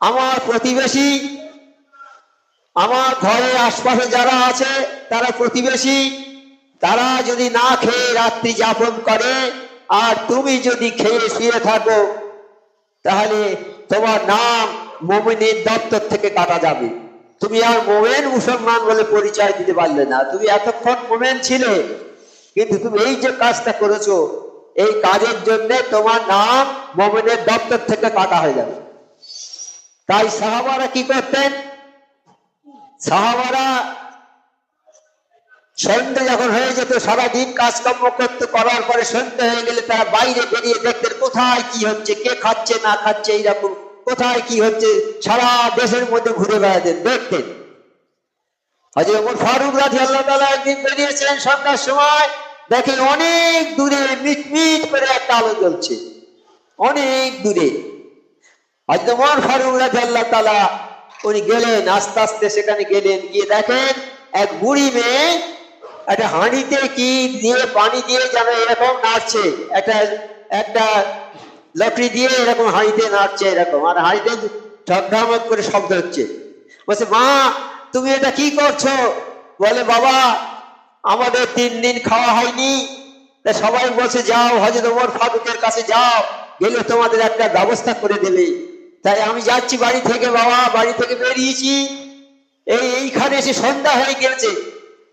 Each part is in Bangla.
আমার প্রতিবেশী, আমার ঘরের আশপাশে যারা আছে, তারা প্রতিবেশী, তারা যদি না খেয়ে রাত্রি যাপন করে, আর তুমি যদি খেয়ে শুয়ে থাকো, তাহলে তোমার নাম মোমেনের দপ্তর থেকে কাটা যাবে। তুমি আর মোমেন মুসলমান বলে পরিচয় দিতে পারলে না। তুমি এতক্ষণ মোমেন ছিলে, কিন্তু তুমি এই যে কাজটা করেছ, এই কাজের জন্য তোমার নাম মোমেনের দপ্তর থেকে কাটা হয়ে যাবে। তাই সাহাবারা কি করতেন? সাহাবারা সন্ধ্যে যখন হয়ে যেত সারাদিন কাজকর্ম করতে, করার পরে সন্ধে হয়ে গেলে তারা বাইরে বেরিয়ে দেখতেন, কোথায় কি হচ্ছে, কে খাচ্ছে, না খাচ্ছে, এইরকম, কোথায় কি হচ্ছে, সারা দেশের মধ্যে ঘুরে বেড়াতেন, দেখতেন। ওমর ফারুক রাজি আল্লাহ তালা একদিন বেরিয়েছিলেন সন্ধ্যার সময়, দেখেন অনেক দূরে মিট মিট করে একটা আলো জ্বলছে। অনেক দূরে। হজরত ওমর ফারুক তালা। উনি গেলেন, আস্তে আস্তে সেখানে গেলেন, গিয়ে দেখেন এক বুড়ি মেয়ে একটা হাঁড়িতে কি দিয়ে পানি দিয়ে যেন এরকম নাড়ছে। একটা একটা লকড়ি দিয়ে এরকম হাঁড়িতে নাড়ছে এরকম। আর হাঁড়িতে ঝকঝমক করে শব্দ হচ্ছে। বলছে, মা, তুমি এটা কি করছ? বলে, বাবা, আমাদের তিন দিন খাওয়া হয়নি। সবাই বলছে, যাও হজরত ওমর ফারুকের কাছে যাও। গেলে তোমাদের একটা ব্যবস্থা করে দেবে। তাই আমি যাচ্ছি বাড়ি থেকে, বাবা, বাড়ি থেকে বেরিয়েছি। এই এইখানে এসে সন্ধ্যা হয়ে গেছে।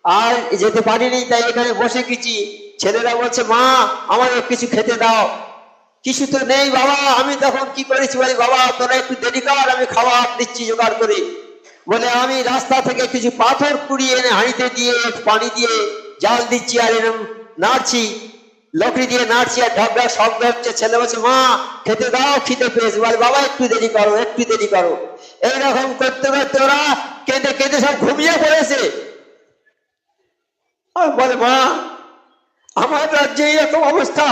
আর যেতে পারিনি, তাই এখানে বসে গেছি। ছেলেরা বলছে, মা আমাদের কিছু খেতে দাও। কিছু তো নেই, বাবা। আমি তখন কি করেছি বলে, বাবা, তোরা একটু দেরি কর, আমি খাবার দিচ্ছি জোগাড় করে। বলে, আমি রাস্তা থেকে কিছু পাথর কুড়িয়ে এনে হাঁড়িতে দিয়ে, পানি দিয়ে জাল দিচ্ছি আর এরকম নাড়ছি। লকড়ি দিয়ে নাড়ছি আর শব্দ হচ্ছে, ছেলে বলছে, মা, খেতে দাও খেতে পেয়েছে। বলে, বাবা, একটু দেরি করো, একটু দেরি করো। এইরকম করতে করতে ওরা কেঁদে কেঁদে সব ঘুমিয়ে পড়েছে। আর বলে, মা, আমার রাজ্যে এরকম অবস্থা।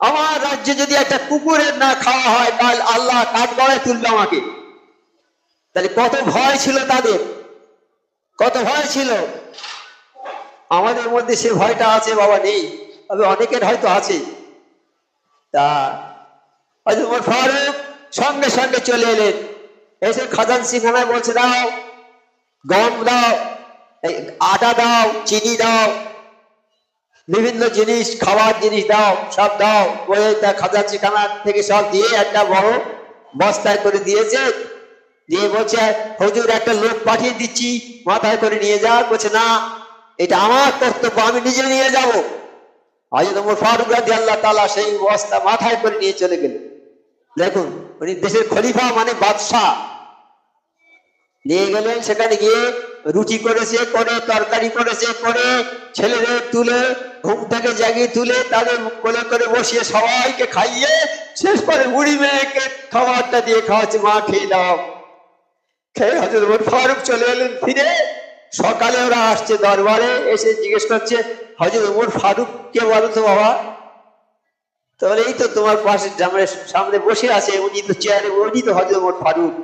আমার রাজ্যে যদি একটা কুকুরের না খাওয়া হয়, তাহলে আল্লাহ কাঠ তুলবে আমাকে। তাহলে কত ভয় ছিল তাদের, কত ভয় ছিল। আমাদের মধ্যে সে ভয়টা আছে, বাবা, নেই। তবে অনেকের হয়তো আছে। তা হয়তো ওমর ফারুক সঙ্গে সঙ্গে চলে এলেন। এসে খাজান সিংহানায় বলছে, দাও, গম দাও আটা দাও, চিনি দাও, বিভিন্ন জিনিস, খাওয়ার জিনিস দাও, সব দাও। বলে তা খাজান সিংহানা থেকে সব দিয়ে একটা বড় বস্তায় করে দিয়েছে। দিয়ে বলছে, হজুর, একটা লোক পাঠিয়ে দিচ্ছি, মাথায় করে নিয়ে যা বলছে, না, এটা আমার কর্তব্য, আমি নিজে নিয়ে যাব। ওমর ফারুক রাজি তালা সেই বস্তা মাথায় করে নিয়ে চলে গেলেন। দেখুন, উনি দেশের খলিফা মানে বাদশাহ। নিয়ে গেলেন, সেখানে গিয়ে রুটি করেছে, করে, তরকারি করেছে, করে ছেলেদের তুলে ঘুম থেকে জাগিয়ে তুলে তাদের কোলে করে বসিয়ে সবাইকে খাইয়ে শেষ করে বুড়ি মেয়েকে খাবারটা দিয়ে খাওয়াচ্ছে, মা, খেয়ে দাও খেয়ে হজরত ফারুক চলে এলেন, ফিরে সকালে ওরা আসছে দরবারে, এসে জিজ্ঞেস করছে হজরত ফারুক কে বলো তো বাবা। তাহলে এই তো তোমার পাশে জামরের সামনে বসে আছে উনি তো চেয়ারে উনি তো হজরত ওমর ফারুক।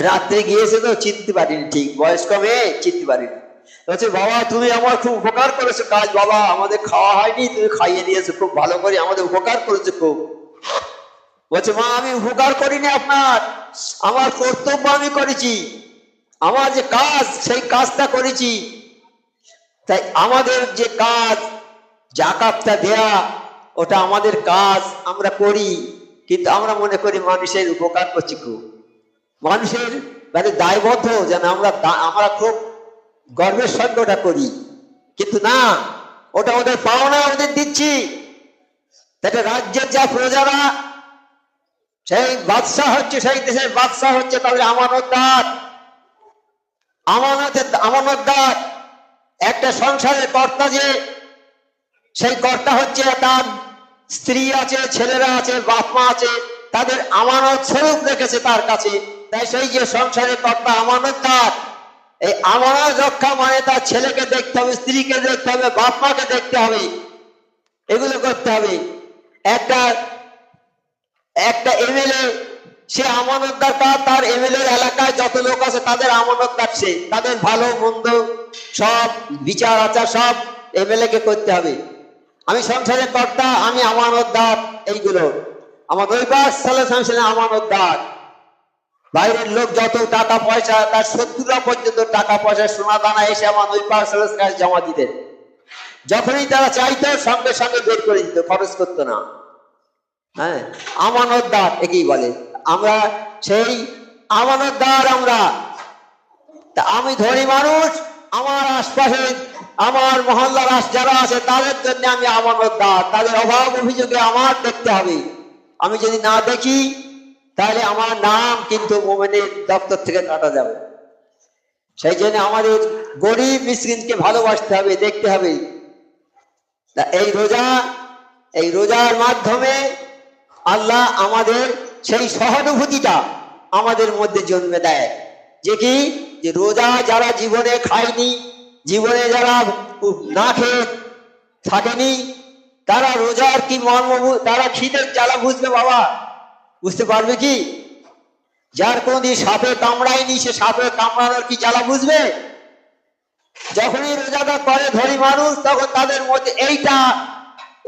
রাত্রে গিয়েছে তো চিনতে পারিনি ঠিক। বয়স কমে? চিনতে পারিনি। বলছে, বাবা, তুমি আমার খুব উপকার করেছ কাজ। বাবা, আমাদের খাওয়া হয়নি, তুমি খাইয়ে দিয়েছ খুব ভালো করে, আমাদের উপকার করেছ খুব। বলছে, মা, আমি উপকার করিনি আপনার। আমার কর্তব্য আমি করেছি। আমার যে কাজ, সেই কাজটা করেছি। তাই আমাদের যে কাজ জাকাতটা দেয়া, ওটা আমাদের কাজ, আমরা করি, কিন্তু আমরা মনে করি মানুষের উপকার করছি খুব। মানুষের মানে দায়বদ্ধ, যেন আমরা আমরা খুব গর্বের সঙ্গে ওটা করি। কিন্তু না, ওটা ওদের পাওনা ওদের দিচ্ছি। তাতে রাজ্যের যা প্রজারা, সেই বাদশাহ হচ্ছে, সেই দেশের বাদশাহ হচ্ছে তাদের আমানতদার। আমানতের, আমানতদার। একটা সংসারের কর্তা যে, সেই কর্তা হচ্ছে তার স্ত্রী আছে, ছেলেরা আছে বাপ মা আছে, তাদের আমানত স্বরূপ রেখেছে তার কাছে। তাই সেই যে সংসারের কর্তা আমানত তার, এই আমানত রক্ষা মানে তার ছেলেকে দেখতে হবে, স্ত্রীকে দেখতে হবে বাপ মাকে দেখতে হবে। এগুলো করতে হবে। একটা একটা এমএলএ সে আমানতদার তার তার এমএলএ এলাকায় যত লোক আছে তাদের আমানতদার সে। তাদের ভালো, মন্দ সব বিচার, আচার সব এমএলএ কে করতে হবে। আমি সংসারের কর্তা, আমি আমানতদার এইগুলো। আমার নৈবাস সাল্লাম ছিলেন আমানতদার বাইরের লোক যত টাকা পয়সা, তার শত্রুরা পর্যন্ত টাকা পয়সা, সোনা দানা এসে আমার ওই নৈবাস সাল্লাহ কাছে জমা দিতেন। যখনই তারা চাইতো, সঙ্গে সঙ্গে বের করে দিত, খরচ করতো না। হ্যাঁ আমানতদার একেই বলে। আমরা সেই আমানতদার আমরা। তা আমি ধনী মানুষ, আমার আশপাশে আমার মহল্লার আশ- যারা আছে, তাদের জন্য আমি আমানতদার তাদের অভাব অভিযোগে আমার দেখতে হবে। আমি যদি না দেখি, তাহলে আমার নাম কিন্তু মোমেনের দপ্তর থেকে কাটা যাবে। সেই জন্য আমাদের গরিব মিসকিনকে ভালোবাসতে হবে, দেখতে হবে। তা এই রোজা, এই রোজার মাধ্যমে আল্লাহ আমাদের সেই সহানুভূতিটা আমাদের মধ্যে জন্মে দেয়। যে কি? যে রোজা যারা জীবনে খায়নি, জীবনে যারা না খেয়ে থাকেনি, তারা রোজার কি মর্ম তারা খিদের জ্বালা বুঝবে বাবা? বুঝতে পারবে কি? যার কোনদিন সাপে কামড়ায়নি, সে সাপে কামড়ানোর কি জ্বালা বুঝবে? যখনই রোজাটা করে ধরি মানুষ, তখন তাদের মধ্যে এইটা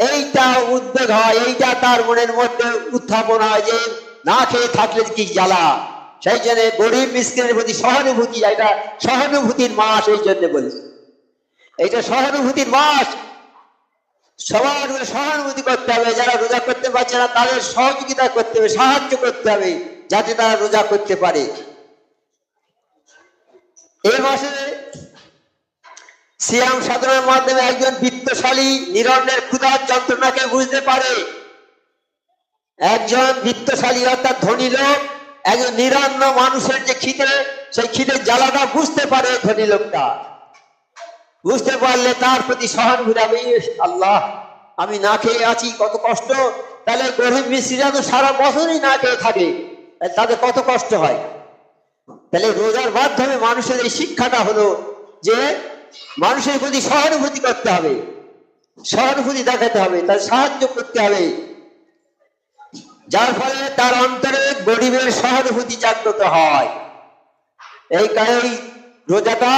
এইটা উদ্বেগ হয়, এইটা তার মনের মধ্যে উত্থাপন হয় যে না খেয়ে থাকলে কি জ্বালা? সেই জন্য গরিব মিসকিনের প্রতি সহানুভূতি, এটা সহানুভূতির মাস এই জন্য বলি এটা সহানুভূতির মাস। সবার সহানুভূতি করতে হবে, যারা রোজা করতে পারছে না তাদের সহযোগিতা করতে হবে, সাহায্য করতে হবে, যাতে তারা রোজা করতে পারে। এই মাসে সিয়াম সাধনার মাধ্যমে একজন বিত্তশালী, নিরন্নের ক্ষুধার যন্ত্রণাকে বুঝতে পারে। একজন বিত্তশালী অর্থাৎ ধনী লোক, একজন নিরন্ন মানুষের যে খিদে, সেই খিদের জ্বালাটা বুঝতে পারে ধনী লোকটা। বুঝতে পারলে তার প্রতি সহানুভূতি আল্লাহ, আমি না খেয়ে আছি, কত কষ্ট। তাহলে গরিব মিস্ত্রিরা তো সারা বছরই না খেয়ে থাকে তাদের কত কষ্ট হয়? তাহলে রোজার মাধ্যমে মানুষের এই শিক্ষাটা হলো যে মানুষের প্রতি সহানুভূতি করতে হবে। সহানুভূতি দেখাতে হবে, তার সাহায্য করতে হবে। যার ফলে তার অন্তরে গরিবের সহানুভূতি জাগ্রত হয়। এই কারণে রোজাটা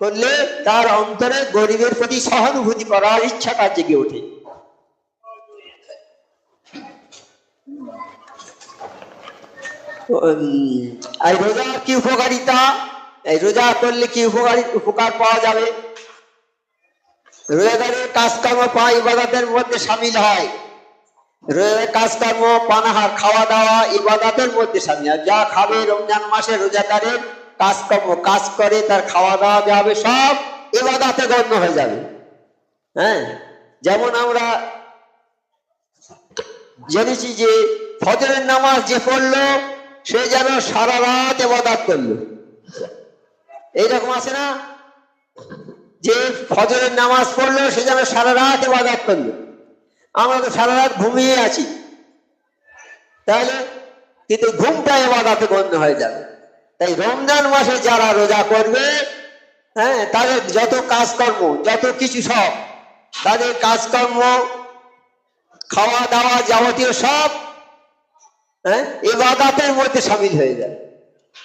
করলে তার অন্তরে গরিবের প্রতি সহানুভূতি করার ইচ্ছাটা জেগে ওঠে। আর রোজার কি উপকারিতা? এই রোজা করলে কি উপকারী, উপকার পাওয়া যাবে? রোজাদারের কাজকর্ম পাওয়া ইবাদতের মধ্যে সামিল হয়। রোজার কাজকর্ম, পানাহার খাওয়া দাওয়া ইবাদতের মধ্যে সামিল হয়। যা খাবে রমজান মাসে রোজাদারের কাজকর্ম, কাজ করে তার খাওয়া দাওয়া যাবে সব ইবাদাতে গণ্য হয়ে যাবে। হ্যাঁ? যেমন আমরা জেনেছি যে ফজরের নামাজ যে পড়ল, সে যেন সারা রাত এবাদাত করল। এইরকম আছে না? যে ফজরের নামাজ পড়ল, সে যেন সারা রাত এবাদাত করল। আমরা তো সারা রাত ঘুমিয়ে আছি। তাহলে কিন্তু ঘুমটা এবাদাতে গণ্য হয়ে যাবে। তাই রমজান মাসে যারা রোজা করবে হ্যাঁ তাদের যত কাজকর্ম, যত কিছু সব, তাদের কাজকর্ম খাওয়া দাওয়া যাবতীয় সব হ্যাঁ এবাদাতের মধ্যে সামিল হয়ে যায়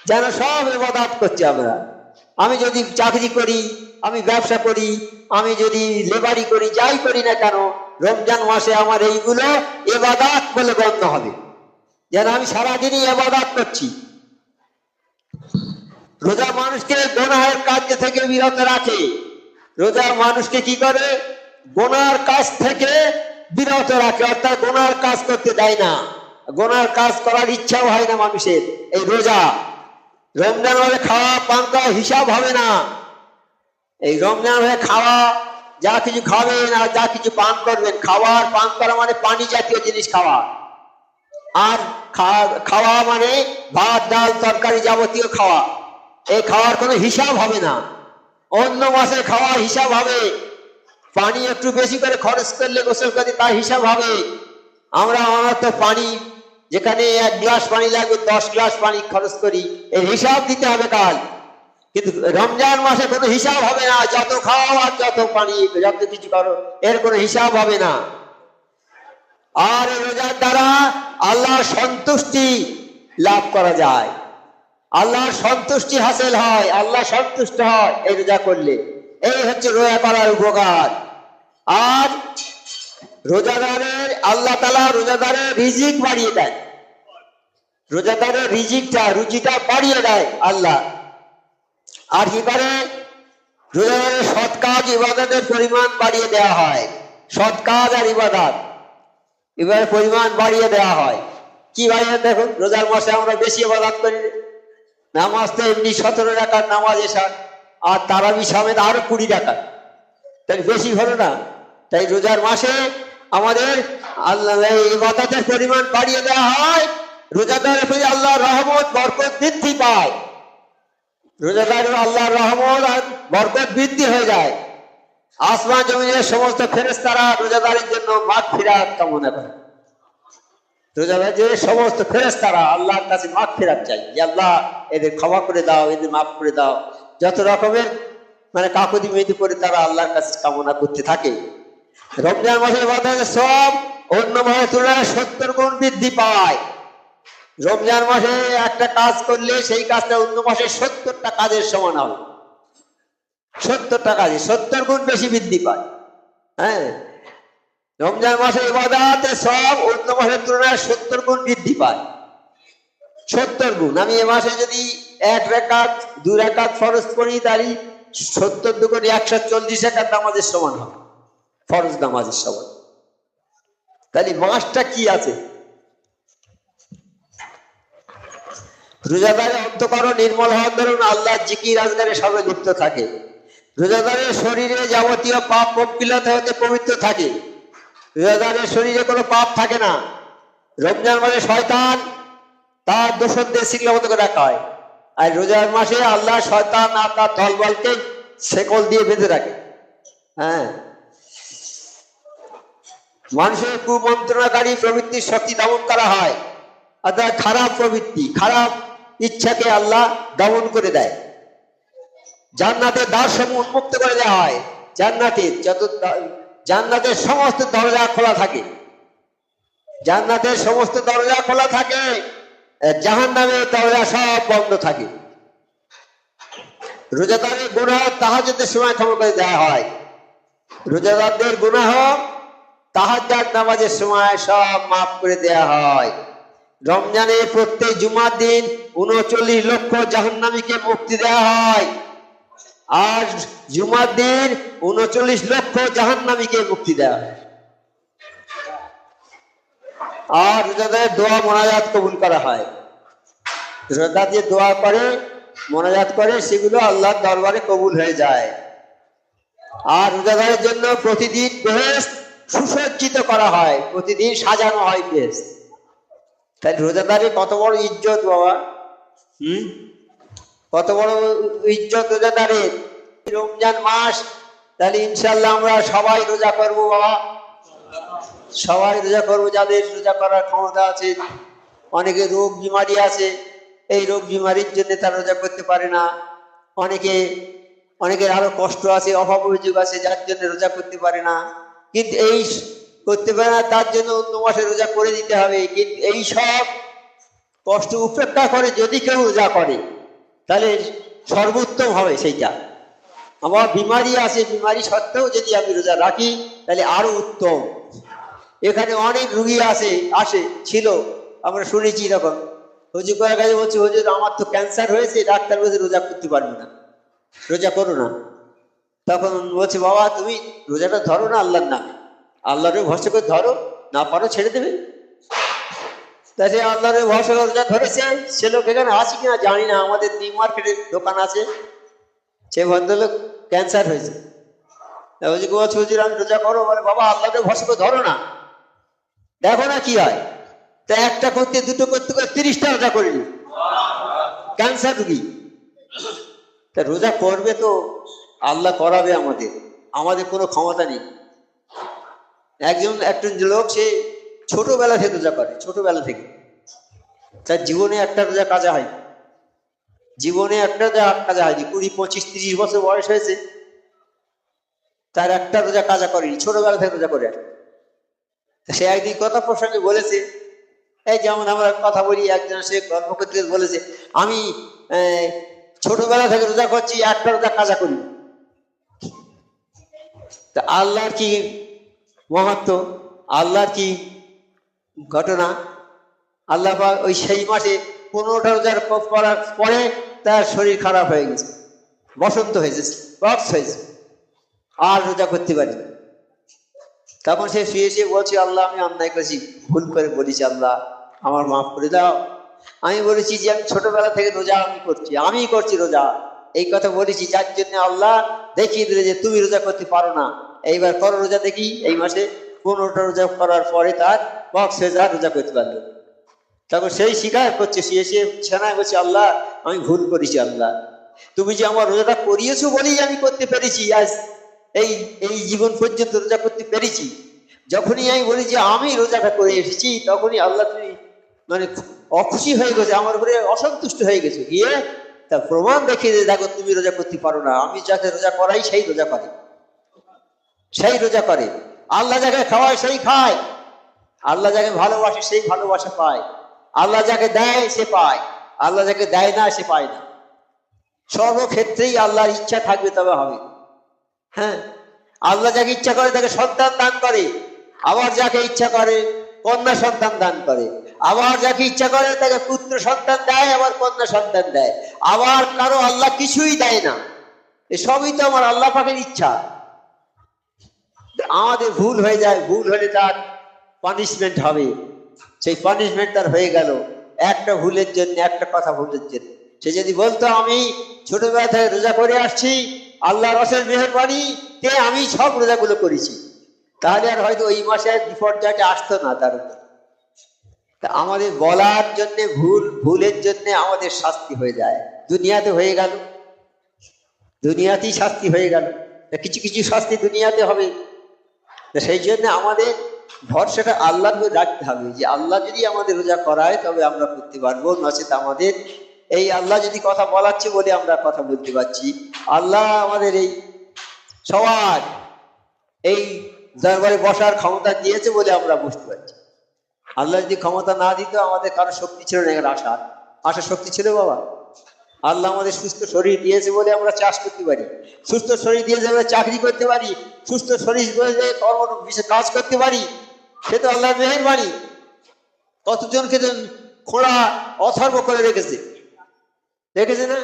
যেন সব এবাদাত করছি আমরা। আমি যদি চাকরি করি, আমি ব্যবসা করি, আমি যদি লেবারি করি, যাই করি না কেন, রমজান মাসে আমার এইগুলো এবাদাত বলে গণ্য হবে। যেন আমি সারাদিনই এবাদাত করছি। রোজা মানুষকে গোনাহের কাজ থেকে বিরত রাখে। রোজা মানুষকে কি করে? গোনার কাজ থেকে বিরত রাখে, অর্থাৎ গোনার কাজ করতে দেয় না। গোনার কাজ করার ইচ্ছাও হয় না মানুষের। এই রোজা রমজান হলে খাওয়া পান করা হিসাব হবে না। এই রমজান হলে খাওয়া, যা কিছু খাবেন আর যা কিছু পান করবেন, খাওয়ার পান করা মানে পানি জাতীয় জিনিস খাওয়া। আর খাওয়া মানে ভাত, ডাল, তরকারি যাবতীয় খাওয়া। এই খাওয়ার কোনো হিসাব হবে না। অন্য মাসে খাওয়া হিসাব হবে। পানি একটু বেশি করে খরচ করলে গোসল করতে তার হিসাব হবে। আমরা, আমার তো পানি যেখানে এক গ্লাস পানি লাগবে, দশ গ্লাস পানি খরচ করি, এর হিসাব দিতে হবে কাল। কিন্তু রমজান মাসে কোনো হিসাব হবে না, যত খাও আর যত পানি, যত কিছু করো, এর কোনো হিসাব হবে না। আর এই রোজার দ্বারা আল্লাহর সন্তুষ্টি লাভ করা যায়। আল্লাহর সন্তুষ্টি হাসিল হয়, আল্লাহ সন্তুষ্ট হয়, এই রোজা করলে। এই হচ্ছে রোজা করার উপকার। আর রোজাদারের, আল্লাহ তালা রোজাদারের রিজিক বাড়িয়ে দেয় রোজাদারের রিজিকটা রুচিটা বাড়িয়ে দেয় আল্লাহ। আর করে রোজাদারের সৎ কাজ ইবাদতের পরিমাণ বাড়িয়ে দেওয়া হয়। সৎ কাজ আর ইবাদত। এবারে পরিমাণ বাড়িয়ে দেওয়া হয়। কি বাড়িয়ে দেখুন, রোজার মাসে আমরা বেশি ইবাদত করি। নামাজ তো এমনি সতেরো টাকার নামাজ এসা আর তারাবি সমেত আরও কুড়ি টাকা তাই বেশি হলো না। তাই রোজার মাসে আমাদের আল্লাহ ইবাদতের পরিমাণ বাড়িয়ে দেওয়া হয়। রোজাদারের প্রতি আল্লাহ রহমত, বরকত বৃদ্ধি পায়। রোজাদারের আল্লাহর রহমত আর বরকত বৃদ্ধি হয়ে যায়। আসমান জমিনের সমস্ত ফেরেস্তারা রোজাদারের জন্য মাঠ ফিরাত কামনা করে। রোজাদার যে সমস্ত ফেরেস্তারা আল্লাহর কাছে মাঠ ফেরাত চাই যে আল্লাহ এদের ক্ষমা করে দাও, এদের মাফ করে দাও। যত রকমের মানে কাকুতি মেদি করে তারা আল্লাহর কাছে কামনা করতে থাকে। রমজান মাসের বাজারে সব অন্য মাসের তুলনায় সত্তর গুণ বৃদ্ধি পায়। রমজান মাসে একটা কাজ করলে সেই কাজটা অন্য মাসে সত্তরটা কাজের সমান হবে। সত্তরটা কাজে, সত্তর গুণ বেশি বৃদ্ধি পায়। হ্যাঁ? রমজান মাসে ইবাদাতে সব অন্য মাসের তুলনায় সত্তর গুণ বৃদ্ধি পায়। সত্তর গুণ। আমি এ মাসে যদি এক রেখাত, দু রেখাত ফরজ করি, তাহলে সত্তর দুগুণ একশো চল্লিশ একাত নামাজের সমান হবে। ফরজ নামাজের সমান। তাহলে মাসটা কি আছে? রোজাদারের অন্তকরণ নির্মল হওয়ার ধরুন আল্লাহ জিকির আজগারে সবে লিপ্ত থাকে। রোজাদারের শরীরে যাবতীয় পাপ পঙ্কিলতা হতে পবিত্র থাকে। রোজাদারের শরীরে কোনো পাপ থাকে না। রমজান মাসে শয়তান তার দোষরদের শিখলে মতো করে রাখা হয়। আর রোজার মাসে আল্লাহ শয়তান আর তার দলবলকে শেকল দিয়ে বেঁধে রাখে। হ্যাঁ। মানুষের কুমন্ত্রণাকারী প্রবৃত্তির শক্তি দমন করা হয়। অর্থাৎ খারাপ প্রবৃত্তি, খারাপ ইচ্ছাকে আল্লাহ দমন করে দেয়। জান্নাতের দ্বার সমূহ উন্মুক্ত করে দেওয়া হয়। জান্নাতের যত জান্নাতের সমস্ত দরজা খোলা থাকে। জান্নাতের সমস্ত দরজা খোলা থাকে জাহান নামের দরজা সব বন্ধ থাকে। রোজাদারের গুনাহ তাহাজের সময় ক্ষমা করে দেওয়া হয়। রোজাদারদের গুনাহ তাহাজ্জাদ নামাজের সময় সব মাফ করে দেয়া হয়। রমজানের প্রত্যেক জুমার দিন উনচল্লিশ লক্ষ জাহান্নামীকে মুক্তি দেওয়া হয়। আর জুমার দিন উনচল্লিশ লক্ষ জাহান্নামীকে মুক্তি দেওয়া হয়। আর রোজাদারের দোয়া মোনাজাত কবুল করা হয়। রোজা যে দোয়া করে, মোনাজাত করে, সেগুলো আল্লাহর দরবারে কবুল হয়ে যায়। আর রোজাদারের জন্য প্রতিদিন বেহেস্ত সুসজ্জিত করা হয়। প্রতিদিন সাজানো হয় বেশ। তাই রোজাদারের কত বড় ইজ্জত বাবা? হুম? কত বড় ইজ্জত রোজাদারের রমজান মাস, তাহলে ইনশাল্লাহ আমরা সবাই রোজা করব বাবা। সবাই রোজা করব, যাদের রোজা করার ক্ষমতা আছে, অনেকে রোগ বিমারি আছে, এই রোগ বিমারির জন্য তারা রোজা করতে পারে না। অনেকে, অনেকের আরও কষ্ট আছে অভাব অভিযোগ আছে, যার জন্য রোজা করতে পারে না। কিন্তু এই করতে পারে না, তার জন্য অন্য মাসে রোজা করে দিতে হবে। কিন্তু এই সব কষ্ট উপেক্ষা করে যদি কেউ রোজা করে, তাহলে সর্বোত্তম হবে সেইটা। আমার বিমারি আছে, বিমারি সত্ত্বেও যদি আমি রোজা রাখি, তাহলে আরও উত্তম। এখানে অনেক রুগী আসে আসে, ছিল, আমরা শুনেছি তখন হুজুর করার কাছে বলছি, হুজুর, আমার তো ক্যান্সার হয়েছে, ডাক্তার বলছে রোজা করতে পারবে না, রোজা করো না। তখন বলছে, বাবা, তুমি রোজাটা ধরো না আল্লাহর নামে। আল্লাহরের ভরসা করে ধরো, না পারো ছেড়ে দেবে। তা সে আল্লাহরের ভরসা করে রোজা ধরেছে, সে লোক এখানে আছে কিনা জানি না, আমাদের নিউ মার্কেটের দোকান আছে। সে ভদ্রলোক ক্যান্সার হয়েছে। বলছি গো হুজুর আমি রোজা করো। বলে, বাবা আল্লাহরের ভরসা করে ধরো না। দেখো না কি হয়। তা একটা করতে, দুটো করতে করে তিরিশটা রোজা করিনি ক্যান্সার রুগী। তা রোজা করবে তো, আল্লাহ করাবে আমাদের। আমাদের কোনো ক্ষমতা নেই। একজন একজন লোক, সে ছোটবেলা থেকে রোজা করে, ছোটবেলা থেকে। তার জীবনে একটা রোজা কাজা হয় জীবনে একটা রোজা কাজা হয়নি। কুড়ি, পঁচিশ, তিরিশ বছর বয়স হয়েছে। তার একটা রোজা কাজা করেনি, ছোটবেলা থেকে রোজা করে। সে একদিন কথা প্রসঙ্গে বলেছে, এই যেমন আমরা কথা বলি, একজন সে গল্প করতে বলেছে, আমি ছোটবেলা থেকে রোজা করছি, একটা রোজা কাজা করি তা আল্লাহর কি মহত্ব আল্লাহর কি ঘটনা? আল্লাহ ওই সেই মাসে পনেরোটা রোজার করার পরে তার শরীর খারাপ হয়ে গেছে, বসন্ত হয়েছে, বক্স হয়েছে, আর রোজা করতে পারি তখন সে শুয়ে শুয়ে বলছে, আল্লাহ, আমি অন্যায় করেছি, ভুল করে বলেছি, আল্লাহ, আমার মাফ করে দাও। আমি বলেছি যে, আমি ছোটবেলা থেকে রোজা আমি করছি আমি করছি রোজা। এই কথা বলেছি, যার জন্য আল্লাহ দেখিয়ে দিলে যে, তুমি রোজা করতে পারো না। এইবার করো রোজা দেখি, এই মাসে পনেরোটা রোজা করার পরে তার বক্স হয়ে যা রোজা করতে পারল। তখন সেই স্বীকার করছে, সে এসে সেনায় বলছে, আল্লাহ, আমি ভুল করেছি, আল্লাহ। তুমি যে আমার রোজাটা করিয়েছো বলেই আমি করতে পেরেছি, আজ এই এই জীবন পর্যন্ত রোজা করতে পেরেছি। যখনই আমি বলি যে আমি রোজাটা করে এসেছি, তখনই আল্লাহ তুমি মানে অখুশি হয়ে গেছে, আমার উপরে অসন্তুষ্ট হয়ে গেছে। গিয়ে তা প্রমাণ দেখিয়ে দেখো, তুমি রোজা করতে পারো না। আমি যাকে রোজা করাই, সেই রোজা করে। সেই রোজা করে। আল্লাহ যাকে খাওয়ায় সেই খায়। আল্লাহ যাকে ভালোবাসে সেই ভালোবাসা পায়। আল্লাহ যাকে দেয় সে পায়। আল্লাহ যাকে দেয় না সে পায় না। সর্বক্ষেত্রেই আল্লাহর ইচ্ছা থাকবে তবে হবে। হ্যাঁ? আল্লাহ যাকে ইচ্ছা করে তাকে সন্তান দান করে। আবার যাকে ইচ্ছা করে কন্যা সন্তান দান করে। আবার যাকে ইচ্ছা করে তাকে পুত্র সন্তান দেয়, আবার কন্যা সন্তান দেয়। আবার কারও আল্লাহ কিছুই দেয় না। এ সবই তো আমার আল্লাহ পাকের ইচ্ছা। আমাদের ভুল হয়ে যায়, ভুল হলে তার পানিশমেন্ট হবে। সেই পানিশমেন্ট তার হয়ে গেল। একটা ভুলের জন্য, একটা কথা ভুলের জন্য। সে যদি বলতো, আমি ছোটবেলা থেকে রোজা করে আসছি আল্লাহ রসের মেহরবানি, তে আমি সব রোজাগুলো করেছি। তাহলে আর হয়তো ওই মাসে বিপর্যয়টা আসতো না তার উপর। আমাদের বলার জন্য ভুল, ভুলের জন্য আমাদের শাস্তি হয়ে যায়। দুনিয়াতে হয়ে গেল। দুনিয়াতেই শাস্তি হয়ে গেল। কিছু কিছু শাস্তি দুনিয়াতে হবে। সেই জন্য আমাদের ভরসাটা আল্লাহর উপর রাখতে হবে যে আল্লাহ যদি আমাদের রোজা করায়, তবে আমরা করতে পারব। নচেত আমাদের এই আল্লাহ যদি কথা বলাচ্ছে বলে আমরা কথা বলতে পারছি। আল্লাহ আমাদের এই সবার এই দরবারে বসার ক্ষমতা দিয়েছে বলে আমরা বুঝতে পারছি। আল্লাহ যদি ক্ষমতা না দিত, আমাদের কারও শক্তি ছিল না এখানে আসার। আসার শক্তি ছিল বাবা? আল্লাহ আমাদের সুস্থ শরীর দিয়েছে বলে আমরা চাষ করতে পারি। সুস্থ শরীর দিয়েছে বলে চাকরি করতে পারি, সুস্থ শরীর দিয়েছে কর্ম কাজ করতে পারি, সে তো আল্লাহর মেহেরবানি। কতজনকে খোঁড়া অথর্ব করে রেখেছে। রেখেছে না?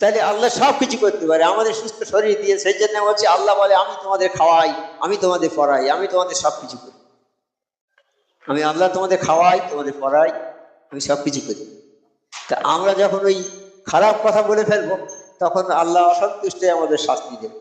তাহলে আল্লাহ সব কিছু করতে পারে। আমাদের সুস্থ শরীর দিয়ে সেই জন্য বলছি, আল্লাহ বলে, আমি তোমাদের খাওয়াই, আমি তোমাদের পড়াই, আমি তোমাদের সব কিছু করি। আমি আল্লাহ তোমাদের খাওয়াই, তোমাদের পড়াই, আমি সব কিছু করি। তা আমরা যখন ওই খারাপ কথা বলে ফেলব তখন আল্লাহ অসন্তুষ্টে আমাদের শাস্তি দেবে।